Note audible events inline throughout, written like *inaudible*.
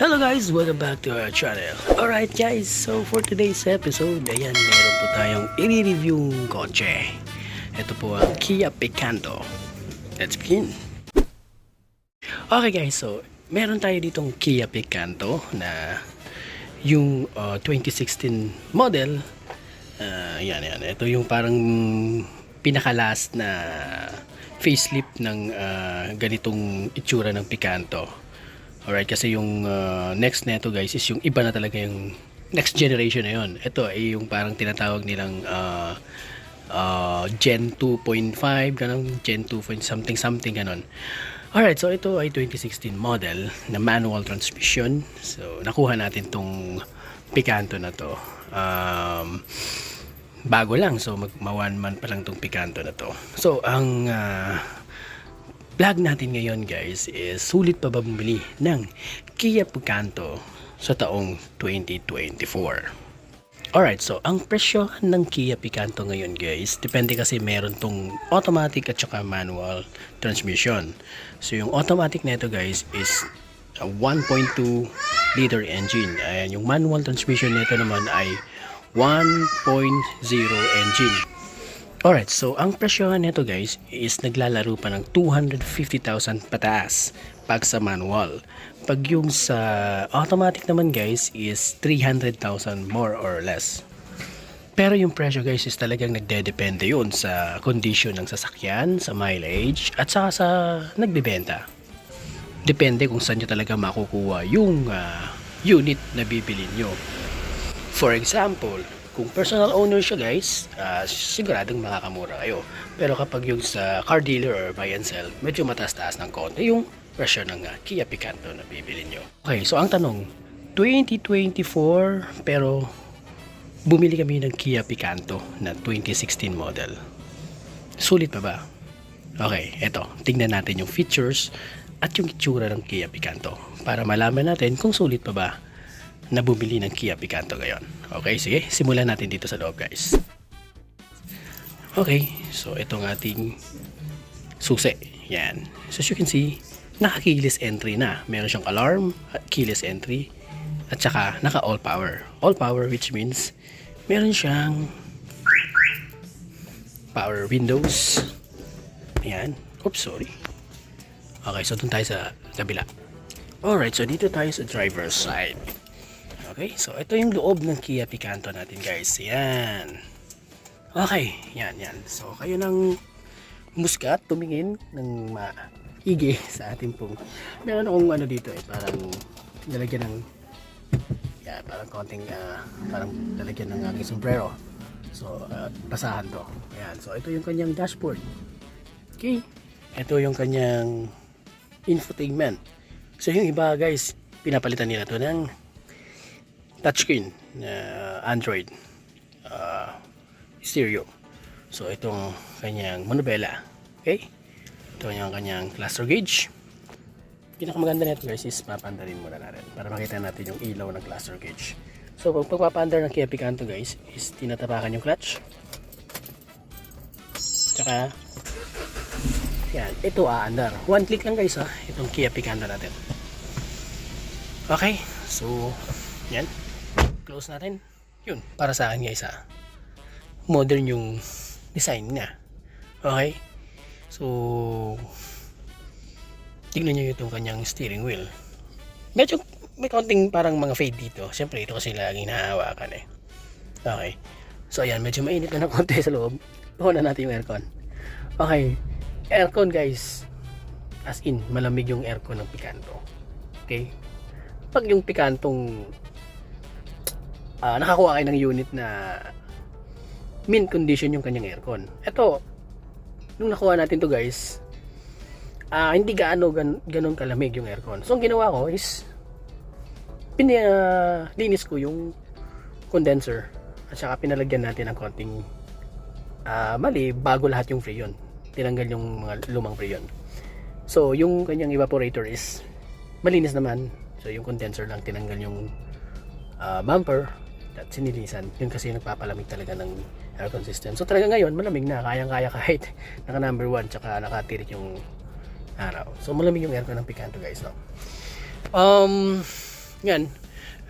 Hello guys! Welcome back to our channel. Alright guys, so for today's episode, ayan, meron po tayong i-review kotse. Ito po ang Kia Picanto. Let's begin! Okay guys, so meron tayo ditong Kia Picanto na yung uh, 2016 model. Uh, yan, yan. Ito yung parang pinaka-last na facelift ng uh, ganitong itsura ng Picanto. Alright, kasi yung uh, next neto guys is yung iba na talaga yung next generation na yun. Ito ay yung parang tinatawag nilang uh, uh, Gen 2.5, ganun, Gen 2. point something something ganun. Alright, so ito ay 2016 model na manual transmission. So, nakuha natin tong Picanto na to. Um, bago lang, so mag one month pa lang tong Picanto na to. So, ang uh, vlog natin ngayon guys is sulit pa ba bumili ng Kia Picanto sa taong 2024. Alright, so ang presyo ng Kia Picanto ngayon guys, depende kasi meron tong automatic at saka manual transmission. So yung automatic nito guys is a 1.2 liter engine. Ayan, yung manual transmission nito naman ay 1.0 engine. Alright, so ang presyo nito guys is naglalaro pa ng 250,000 pataas pag sa manual. Pag yung sa automatic naman guys is 300,000 more or less. Pero yung presyo guys is talagang nagdedepende yun sa condition ng sasakyan, sa mileage, at saka sa nagbibenta. Depende kung saan nyo talaga makukuha yung ah, unit na bibili nyo. For example, kung personal owner siya guys, ah, siguradong makakamura kayo. Pero kapag yung sa car dealer or buy and sell, medyo mataas-taas ng konti yung presyo ng ah, Kia Picanto na bibili nyo. Okay, so ang tanong, 2024 pero bumili kami ng Kia Picanto na 2016 model. Sulit pa ba? Okay, eto, tingnan natin yung features at yung itsura ng Kia Picanto para malaman natin kung sulit pa ba na bumili ng Kia Picanto ngayon. Okay, sige, simulan natin dito sa loob guys. Okay, so ito ang ating susi. Yan. So as you can see, naka-keyless entry na. Meron siyang alarm, keyless entry, at saka naka all power. All power which means meron siyang power windows. Ayan. Oops, sorry. Okay, so dun tayo sa kabila. Alright, so dito tayo sa driver's side. Okay, so ito yung loob ng Kia Picanto natin guys. Yan. Okay, yan, yan. So kayo nang muskat, tumingin ng maigi *laughs* sa ating pong meron akong ano dito eh, parang nalagyan ng yan, parang konting ah, parang lalagyan ng aking sombrero. So, uh, basahan to. Ayan. So, ito yung kanyang dashboard. Okay. Ito yung kanyang infotainment. So, yung iba guys, pinapalitan nila to ng touchscreen na Android uh, stereo. So, itong kanyang manubela. Okay. Ito yung kanyang cluster gauge. Pinakamaganda nito guys is papandarin muna natin para makita natin yung ilaw ng cluster gauge. So, pag pagpapandar ng Kia Picanto guys, is tinatapakan yung clutch. Tsaka, yan, ito aandar. One click lang guys ha, itong Kia Picanto natin. Okay, so, yan. Close natin. Yun, para sa akin guys ha. Modern yung design niya. Okay? So, tignan nyo itong kanyang steering wheel. Medyo may konting parang mga fade dito. Siyempre, ito kasi laging nahahawakan eh. Okay. So, ayan. Medyo mainit na ng konti sa loob. Na natin yung aircon. Okay. Aircon, guys. As in, malamig yung aircon ng Picanto. Okay? Pag yung Picantong ah nakakuha kayo ng unit na mint condition yung kanyang aircon. Ito, nung nakuha natin to guys, ah hindi gaano gan, ganun kalamig yung aircon. So, ang ginawa ko is pinalinis ko yung condenser at saka pinalagyan natin ng konting ah mali bago lahat yung freon. Tinanggal yung mga lumang freon. So, yung kanyang evaporator is malinis naman. So, yung condenser lang tinanggal yung ah, bumper at sinilisan. Yun kasi nagpapalamig talaga ng aircon system. So, talaga ngayon, malamig na. Kayang-kaya kahit *laughs* naka number 1 tsaka nakatirik yung araw. So, malamig yung aircon ng Picanto guys, no? Um, Yan.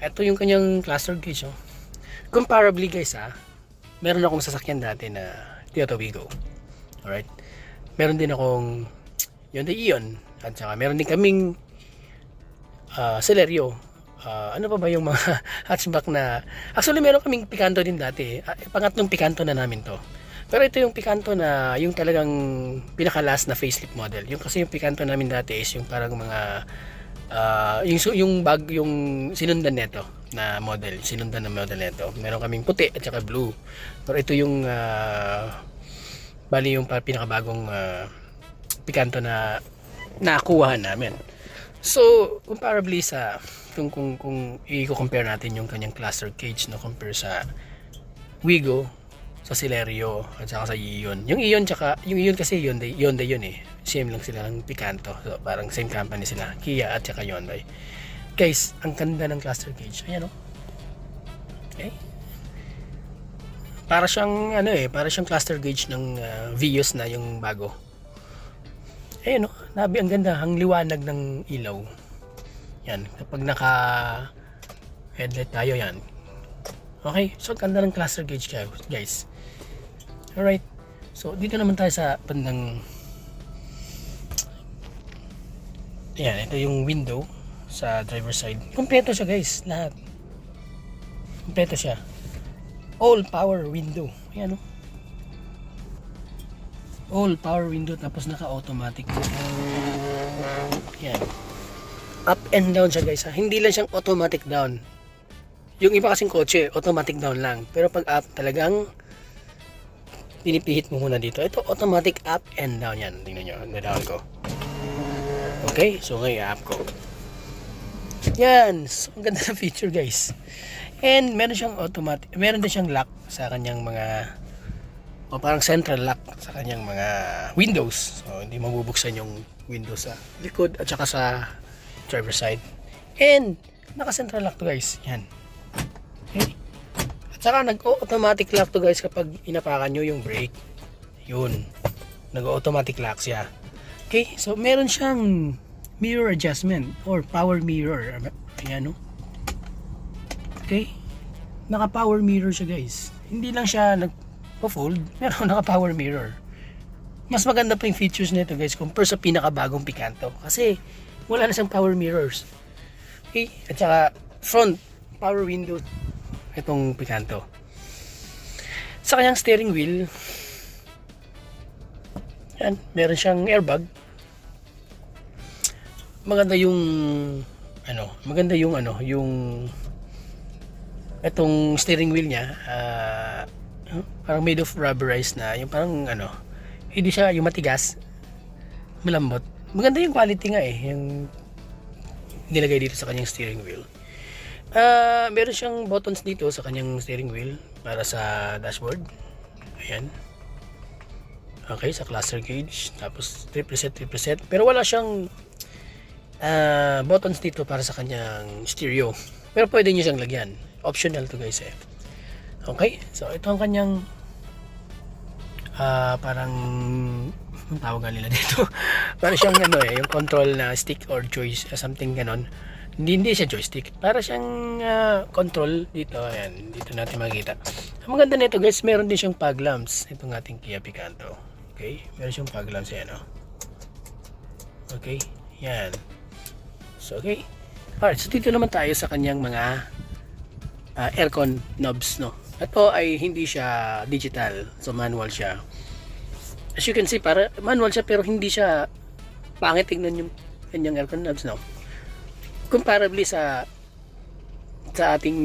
Ito yung kanyang cluster gauge. Oh. Comparably guys ah, meron akong sasakyan dati na Toyota Wigo. Alright. Meron din akong Hyundai Ion. At saka meron din kaming uh, Celerio. Ah, ano pa ba yung mga *laughs* hatchback na... Actually meron kaming Picanto din dati. Ah, pangatlong Picanto na namin to. Pero ito yung Picanto na yung talagang pinaka-last na facelift model. Yung kasi yung Picanto namin dati is yung parang mga ah, yung yung bag yung sinundan nito na model, sinundan na model nito. Meron kaming puti at saka blue. Pero ito yung ah, bali yung pinakabagong ah, Picanto na nakuha namin. So, comparably sa kung kung kung i-compare natin yung kanyang cluster cage no compare sa Wigo sa Celerio at saka sa Ion. Yung Ion tsaka yung Ion kasi Hyundai, Hyundai yun eh. Same lang sila ng Picanto. So, parang same company sila. Kia at saka Hyundai. Guys, ang ganda ng cluster cage. Ayan oh. Okay. Para siyang ano eh, para siyang cluster gauge ng uh, Vios na yung bago. Ayun oh, nabi ang ganda, ang liwanag ng ilaw. Yan, kapag naka headlight tayo yan. Okay, so ganda ng cluster gauge guys. Alright, so dito naman tayo sa bandang Yan, ito yung window sa driver side. Kompleto siya guys, lahat. Kompleto siya. All power window. Ayan oh. All power window tapos naka-automatic. Yan. Up and down siya guys ha. Hindi lang siyang automatic down. Yung iba kasing kotse, automatic down lang. Pero pag up talagang pinipihit mo muna dito. Ito automatic up and down yan. Tingnan nyo, na-down ko. Okay, so ngayon up ko. Yan, so ang ganda ng feature guys. And meron siyang automatic, meron din siyang lock sa kanyang mga o parang central lock sa kanyang mga windows. So hindi mabubuksan yung windows sa likod at saka sa driver side. And naka-central lock to guys. Yan. Okay. At saka nag-automatic lock to guys kapag inapakan nyo yung brake. Yun. Nag-automatic lock siya. Okay, so meron siyang mirror adjustment or power mirror. Ayan no. Okay. Naka-power mirror siya guys. Hindi lang siya nag-fold, *laughs* pero naka-power mirror. Mas maganda pa yung features nito guys compare sa pinakabagong Picanto. Kasi wala na siyang power mirrors. Okay, at saka front power window itong Picanto. Sa kanyang steering wheel, yan, meron siyang airbag. Maganda yung ano, maganda yung ano, yung itong steering wheel niya, ah, parang made of rubberized na, yung parang ano, hindi siya yung matigas, malambot. Maganda yung quality nga eh, yung nilagay dito sa kanyang steering wheel. Ah, meron siyang buttons dito sa kanyang steering wheel para sa dashboard. Ayan. Okay, sa cluster gauge. Tapos triple set, triple set. Pero wala siyang ah, buttons dito para sa kanyang stereo. Pero pwede nyo siyang lagyan. Optional to guys eh. Okay, so ito ang kanyang ah parang ang tawag nga nila dito. *laughs* para siyang ano eh, yung control na stick or joy something ganon. Hindi, hindi siya joystick. Para siyang ah, control dito. Ayan, dito natin makikita. Ang maganda nito guys, meron din siyang fog lamps. Itong ating Kia Picanto. Okay, meron siyang fog lamps. Ayan oh. Okay, yan. So, okay. Alright, so dito naman tayo sa kanyang mga ah, aircon knobs, no? Ito ay hindi siya digital. So, manual siya. As you can see, para manual siya pero hindi siya pangit tignan yung kanyang aircon knobs, no? Comparably sa sa ating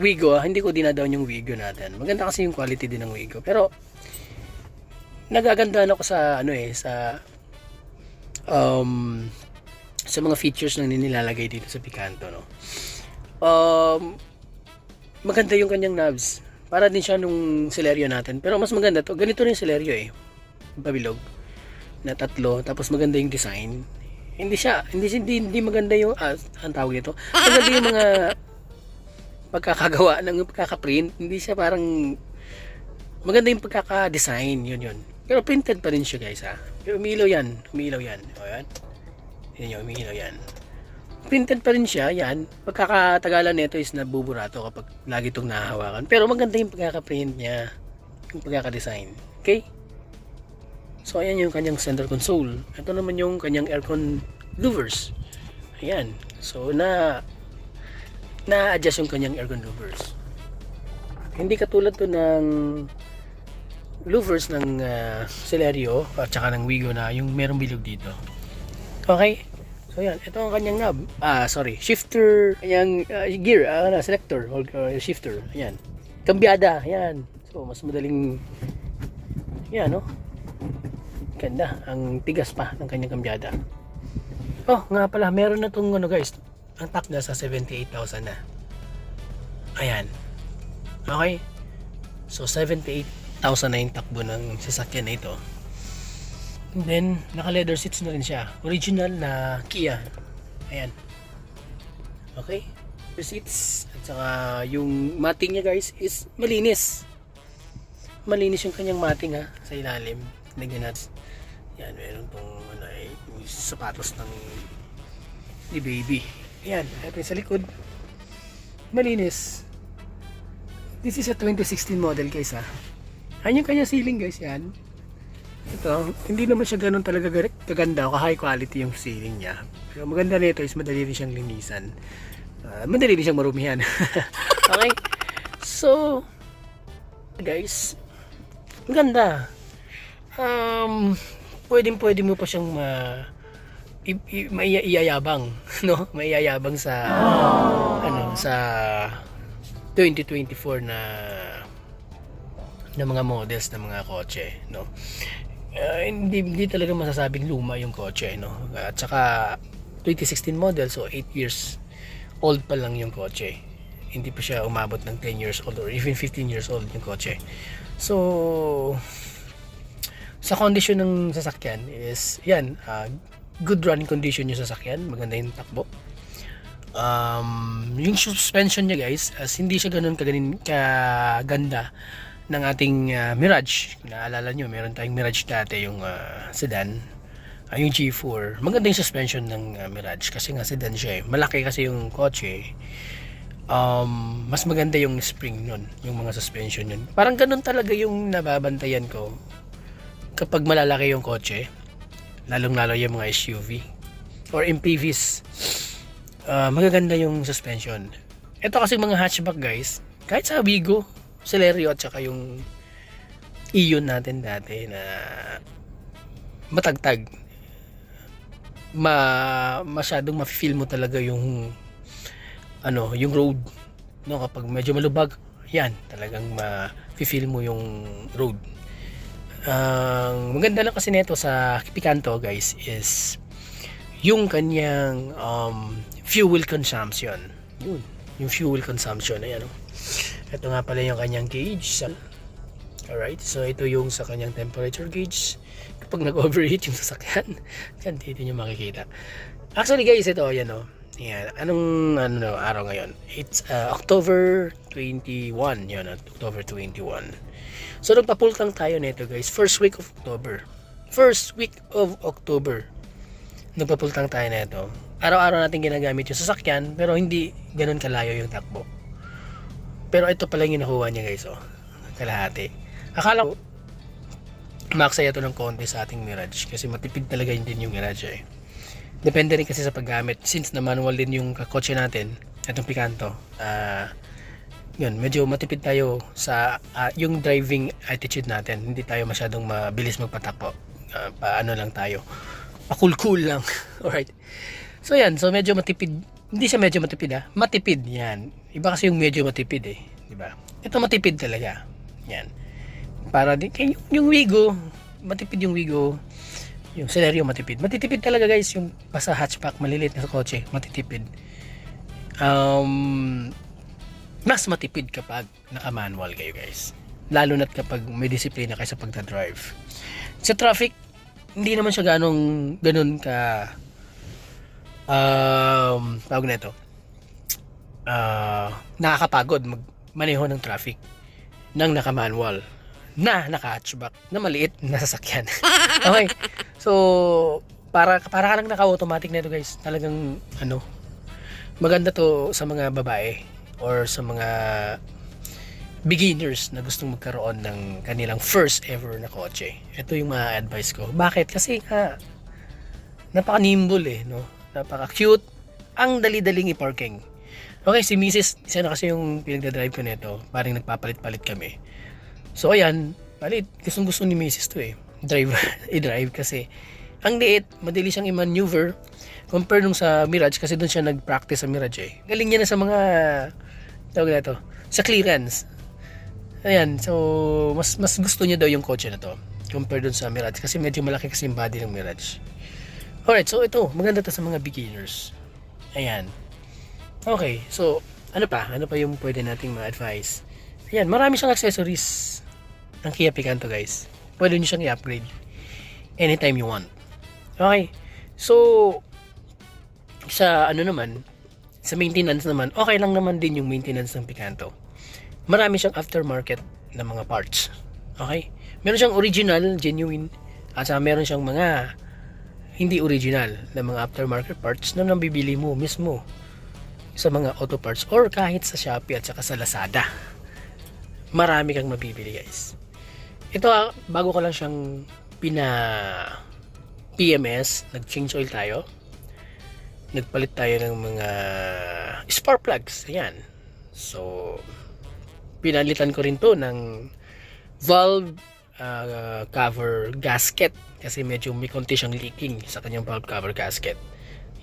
Wigo, ah, hindi ko dinadown yung Wigo natin. Maganda kasi yung quality din ng Wigo. Pero nagaganda ako sa ano eh sa um sa mga features na nilalagay dito sa Picanto no. Um maganda yung kanyang knobs. Para din siya nung Celerio natin. Pero mas maganda to. Ganito rin Celerio eh. Pabilog na tatlo tapos maganda yung design. Hindi siya hindi hindi, hindi maganda yung ah, ang tawag nito. Maganda yung mga *laughs* pagkakagawa ng pagkaka-print. Hindi siya parang maganda yung pagkaka-design, yun yun. Pero printed pa rin siya guys ha. Pero umilaw yan, umilaw yan. O yan. Tingnan nyo, umilaw yan. Printed pa rin siya, yan. Pagkakatagalan nito is nabuburato kapag lagi itong nahahawakan. Pero maganda yung pagkaka-print niya, yung pagkaka-design. Okay? So, ayan yung kanyang center console. Ito naman yung kanyang aircon louvers. Ayan. So, na na-adjust yung kanyang aircon louvers. Hindi katulad to ng louvers ng uh, Celerio at saka ng Wigo na yung merong bilog dito. Okay? So yan, ito ang kanyang knob. Ah, sorry, shifter, kanyang ah, gear, ah, ano, selector or, or shifter. Ayan. Kambyada, ayan. So mas madaling yan, no? Ganda, ang tigas pa ng kanyang kambyada. Oh, nga pala, meron na tong ano guys, ang takda sa 78,000 na. Ayan. Okay? So 78,000 na yung takbo ng sasakyan na ito. And then, naka leather seats na rin siya. Original na Kia. Ayan. Okay? Leather seats. At saka yung mating niya guys is malinis. Malinis yung kanyang mating ha. Sa ilalim. Tignan natin. Yan, meron tong ano, eh, sapatos ng ni baby. Ayan, yung sa likod. Malinis. This is a 2016 model guys ha. Ayan yung kanya ceiling guys yan. Ito, hindi naman siya ganun talaga kaganda o high quality yung ceiling niya. Pero maganda nito is madali rin siyang linisan. Ah, madali rin siyang marumihan. *laughs* okay? So, guys, ang ganda. Um, pwedeng pwede mo pa siyang ma maiiyayabang, *laughs* no? Maiiyayabang sa ano, sa 2024 na na mga models ng mga kotse, no? Uh, hindi, hindi talaga masasabing luma yung kotse, no? At saka 2016 model, so 8 years old pa lang yung kotse. Hindi pa siya umabot ng 10 years old or even 15 years old yung kotse. So, sa condition ng sasakyan is, yan, uh, good running condition yung sasakyan, maganda yung takbo. Um, yung suspension niya guys, as hindi siya ganun kaganin, kaganda ng ating uh, Mirage. Naalala nyo, meron tayong Mirage dati, yung uh, sedan. Uh, yung G4. Maganda yung suspension ng uh, Mirage kasi nga sedan siya eh. Malaki kasi yung kotse. Um, mas maganda yung spring nun, yung mga suspension nun. Parang ganun talaga yung nababantayan ko kapag malalaki yung kotse. Lalong lalo yung mga SUV or MPVs. Uh, magaganda yung suspension. Ito kasi mga hatchback guys, kahit sa Wigo, Celerio at saka yung Ion natin dati na matagtag. Ma masyadong ma-feel mo talaga yung ano, yung road no? Kapag medyo malubag yan, talagang ma-feel mo yung road. Ang maganda lang kasi nito sa Picanto guys is yung kanyang um, fuel consumption. Yun, yung fuel consumption ayan oh. Ito nga pala yung kanyang gauge. Alright, so ito yung sa kanyang temperature gauge. Kapag nag-overheat yung sasakyan *laughs* yan, dito nyo makikita. Actually guys, ito, yan o yan, anong ano, araw ngayon? It's uh, October 21 yun, October 21 so nagpapultang tayo nito guys. First week of October. First week of October. Nagpapultang tayo nito. Araw-araw natin ginagamit yung sasakyan pero hindi ganun kalayo yung takbo pero ito pala yung nakuha niya guys oh kalahati akala ko maksaya to ng konti sa ating Mirage kasi matipid talaga yun din yung Mirage eh depende rin kasi sa paggamit since na manual din yung kotse natin itong Picanto ah uh, yun, medyo matipid tayo sa uh, yung driving attitude natin. Hindi tayo masyadong mabilis magpatakbo. Uh, paano lang tayo. Pakul-cool lang. *laughs* Alright. So yan, so medyo matipid. Hindi siya medyo matipid ha. Matipid yan. Iba kasi yung medyo matipid eh. Di ba? Ito matipid talaga. Yan. Para din, kay yung, yung Wigo, matipid yung Wigo. Yung Celerio matipid. Matitipid talaga guys yung basta hatchback, maliliit na kotse, matitipid. Um, mas matipid kapag naka-manual kayo guys. Lalo na't kapag may disiplina kayo sa pagdadrive. Sa traffic, hindi naman siya ganong ganun ka um, tawag na ito uh, nakakapagod magmaneho ng traffic ng naka-manual na naka-hatchback na maliit na sasakyan. *laughs* okay. So, para para ka lang naka-automatic na ito guys. Talagang ano, maganda to sa mga babae or sa mga beginners na gustong magkaroon ng kanilang first ever na kotse. Ito yung mga advice ko. Bakit? Kasi nga, napaka-nimble eh, no? Napaka-cute. Ang dali-daling i-parking. Okay, si Mrs. Isa na kasi yung pinagdadrive ko nito. Parang nagpapalit-palit kami. So, ayan. Palit. Gustong gusto ni Mrs. to eh. Drive, *laughs* i-drive kasi ang liit, madali siyang i-maneuver compare nung sa Mirage kasi doon siya nag-practice sa Mirage eh. Galing niya na sa mga tawag na to, sa clearance. Ayan, so mas mas gusto niya daw yung kotse na to compare dun sa Mirage kasi medyo malaki kasi yung body ng Mirage. Alright, so ito, maganda to sa mga beginners. Ayan. Okay, so ano pa? Ano pa yung pwede nating ma-advise? Ayan, marami siyang accessories ng Kia Picanto guys. Pwede niyo siyang i-upgrade anytime you want. Okay. So, sa ano naman, sa maintenance naman, okay lang naman din yung maintenance ng Picanto. Marami siyang aftermarket na mga parts. Okay? Meron siyang original, genuine, at saka meron siyang mga hindi original na mga aftermarket parts na nabibili mo mismo sa mga auto parts or kahit sa Shopee at saka sa Lazada. Marami kang mabibili guys. Ito ah, bago ko lang siyang pina PMS, nag-change oil tayo. Nagpalit tayo ng mga spark plugs. Ayan. So, pinalitan ko rin to ng valve uh, cover gasket kasi medyo may konti siyang leaking sa kanyang valve cover gasket.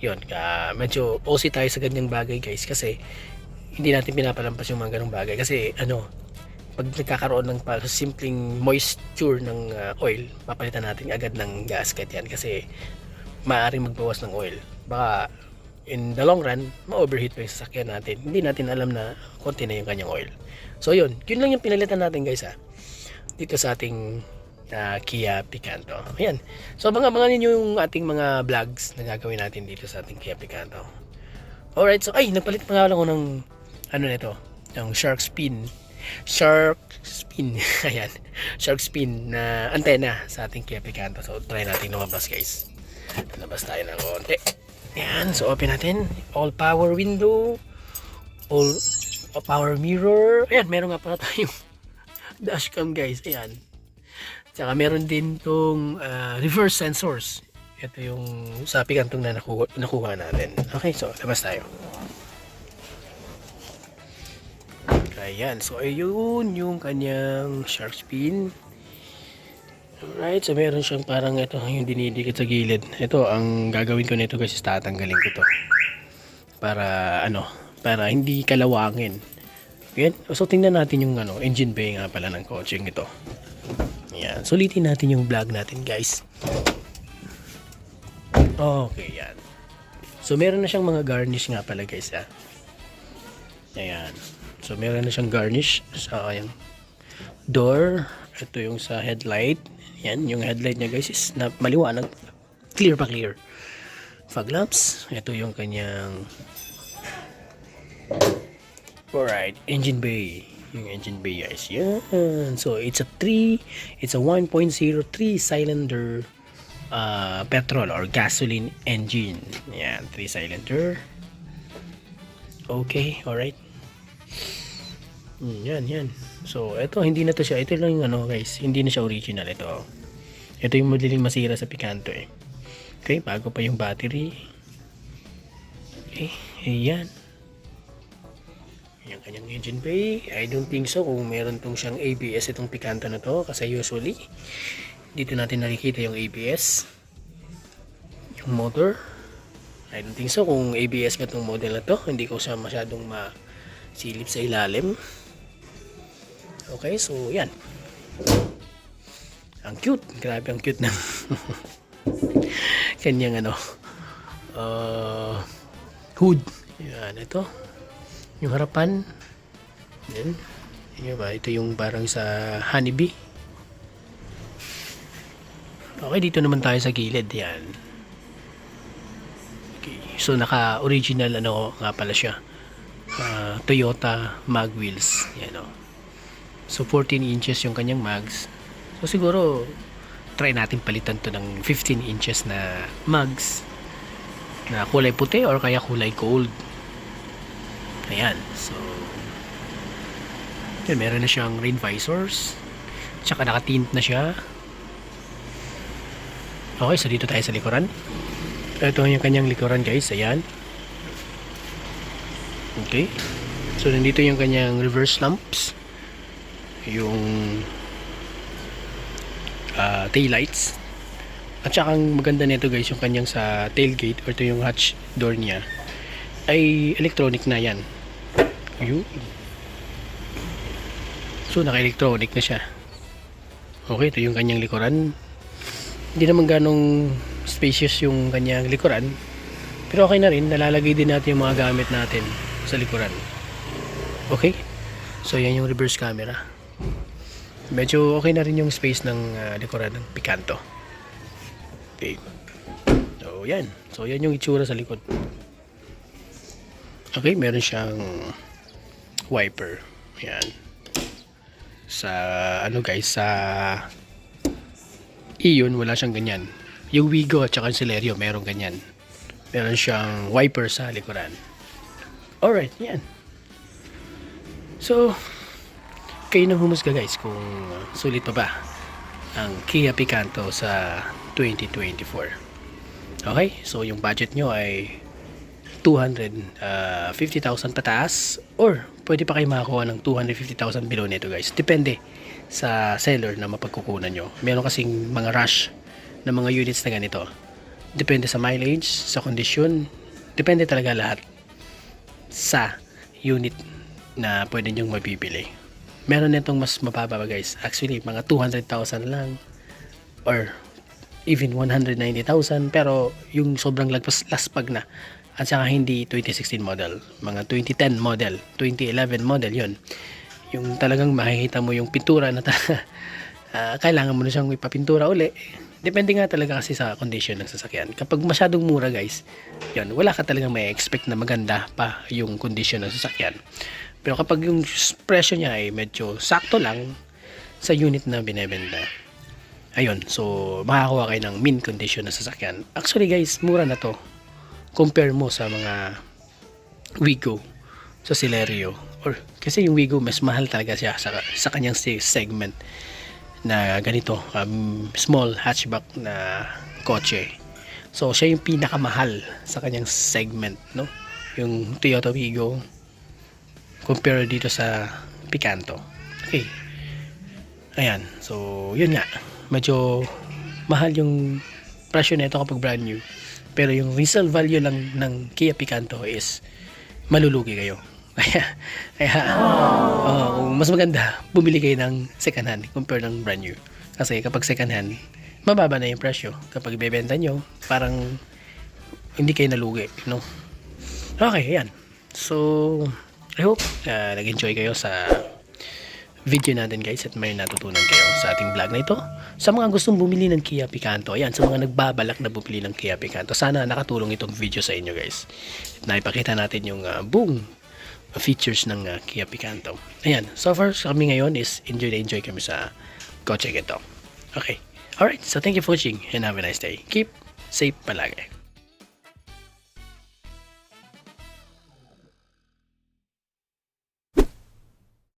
Yun, ka medyo OC tayo sa ganyang bagay guys kasi hindi natin pinapalampas yung mga ganong bagay kasi ano, pag nagkakaroon ng pa, simpleng moisture ng uh, oil, papalitan natin agad ng gasket yan kasi maaaring magbawas ng oil. Baka in the long run, ma-overheat pa yung sasakyan natin. Hindi natin alam na konti na yung kanyang oil. So yun, yun lang yung pinalitan natin guys ha. Dito sa ating uh, Kia Picanto. Ayan. So abangan ninyo yung ating mga vlogs na gagawin natin dito sa ating Kia Picanto. Alright, so ay, nagpalit pa nga lang ako ng ano nito, ng shark spin shark spin. *laughs* Ayan. Shark spin na antena sa ating Kia Picanto. So, try natin lumabas guys. Labas tayo ng konti. Ayan. So, open natin. All power window. All, all power mirror. Ayan. Meron nga pala tayong dashcam guys. Ayan. Tsaka meron din tong uh, reverse sensors. Ito yung sa Picantong na nakuha, nakuha natin. Okay. So, labas tayo. Ayan. So, ayun yung kanyang shark spin. Alright. So, meron siyang parang ito yung dinidikit sa gilid. Ito, ang gagawin ko nito guys is tatanggalin ko to. Para, ano, para hindi kalawangin. Ayan. So, tingnan natin yung ano, engine bay nga pala ng coaching ito. Ayan. Sulitin natin yung vlog natin guys. Okay, yan. So, meron na siyang mga garnish nga pala guys, ha. Ayan. So, meron na siyang garnish sa ayan, door. Ito yung sa headlight. Yan, yung headlight niya guys is na maliwanag. Clear pa clear. Fog lamps. Ito yung kanyang Alright, engine bay. Yung engine bay guys. Yan. So, it's a 3, it's a 1.03 cylinder uh, petrol or gasoline engine. Yan, 3 cylinder. Okay, alright. Mm, yan, yan. So, ito, hindi na to siya. Ito lang yung ano, guys. Hindi na siya original. Ito. Ito yung madaling masira sa Picanto, eh. Okay, bago pa yung battery. Okay, ayan. Yung kanyang engine bay. I don't think so kung meron tong siyang ABS itong Picanto na to. Kasi usually, dito natin nakikita yung ABS. Yung motor. I don't think so kung ABS nga tong model na to. Hindi ko siya masyadong masilip sa ilalim. Okay, so yan. Ang cute. Grabe ang cute ng *laughs* kanyang ano uh, hood. Yan, ito. Yung harapan. Yan. Yan ba? Ito yung parang sa honeybee. Okay, dito naman tayo sa gilid. Yan. Okay. So, naka-original ano nga pala siya. Uh, Toyota mag wheels. Yan o. Oh. So 14 inches yung kanyang mags. So siguro try natin palitan to ng 15 inches na mags na kulay puti or kaya kulay gold. Ayan. So, yun, meron na siyang rain visors. Tsaka nakatint na siya. Okay, so dito tayo sa likuran. Ito yung kanyang likuran guys. Ayan. Okay. So, nandito yung kanyang reverse lamps. Yung uh, tail lights. At saka ang maganda nito guys, yung kanyang sa tailgate or ito yung hatch door niya ay electronic na yan. Yun. So, naka-electronic na siya. Okay, ito yung kanyang likuran. Hindi naman ganong spacious yung kanyang likuran. Pero okay na rin, nalalagay din natin yung mga gamit natin sa likuran. Okay? So, yan yung reverse camera. Medyo okay na rin yung space ng ah, likuran ng Picanto. Okay. So, yan. So, yan yung itsura sa likod. Okay, meron siyang wiper. Yan. Sa, ano guys, sa Iyon, wala siyang ganyan. Yung Wigo at saka Celerio, meron ganyan. Meron siyang wiper sa likuran. Alright, yan. So, kayo nang humusga guys kung sulit pa ba ang Kia Picanto sa 2024. Okay, so yung budget nyo ay 250,000 pataas or pwede pa kayo makakuha ng 250,000 below nito guys. Depende sa seller na mapagkukunan nyo. Meron kasing mga rush na mga units na ganito. Depende sa mileage, sa kondisyon, depende talaga lahat sa unit na pwede nyong mabibili. Meron nitong mas mababa guys. Actually, mga 200,000 lang or even 190,000 pero yung sobrang lagpas laspag na at saka hindi 2016 model mga 2010 model 2011 model yon yung talagang makikita mo yung pintura na ta- *laughs* ah, kailangan mo na siyang ipapintura uli. Depende nga talaga kasi sa condition ng sasakyan. Kapag masyadong mura guys yon wala ka talagang may expect na maganda pa yung condition ng sasakyan. Pero kapag yung presyo niya ay medyo sakto lang sa unit na binebenta ayun so makakuha kayo ng min condition na sasakyan. Actually guys mura na to compare mo sa mga Wigo sa Celerio or kasi yung Wigo mas mahal talaga siya sa, sa kanyang se- segment na ganito um, small hatchback na kotse. So siya yung pinakamahal sa kanyang segment no? Yung Toyota Wigo compare dito sa Picanto. Okay. Ayan. So yun nga. Medyo mahal yung presyo nito kapag brand new pero yung resale value lang ng Kia Picanto is malulugi kayo. *laughs* Kaya kaya oh, mas maganda bumili kayo ng second hand compare ng brand new. Kasi kapag second hand mababa na yung presyo. Kapag ibebenta nyo parang hindi kayo nalugi no? Okay yan so I hope uh, nag-enjoy kayo sa video natin guys at may natutunan kayo sa ating vlog na ito. Sa mga gustong bumili ng Kia Picanto, ayan, sa mga nagbabalak na bumili ng Kia Picanto, sana nakatulong itong video sa inyo guys. Naipakita natin yung uh, buong features ng uh, Kia Picanto. Ayan, so far kami ngayon is enjoy na enjoy kami sa kotse ito. Okay. Alright, so thank you for watching and have a nice day. Keep safe palagi.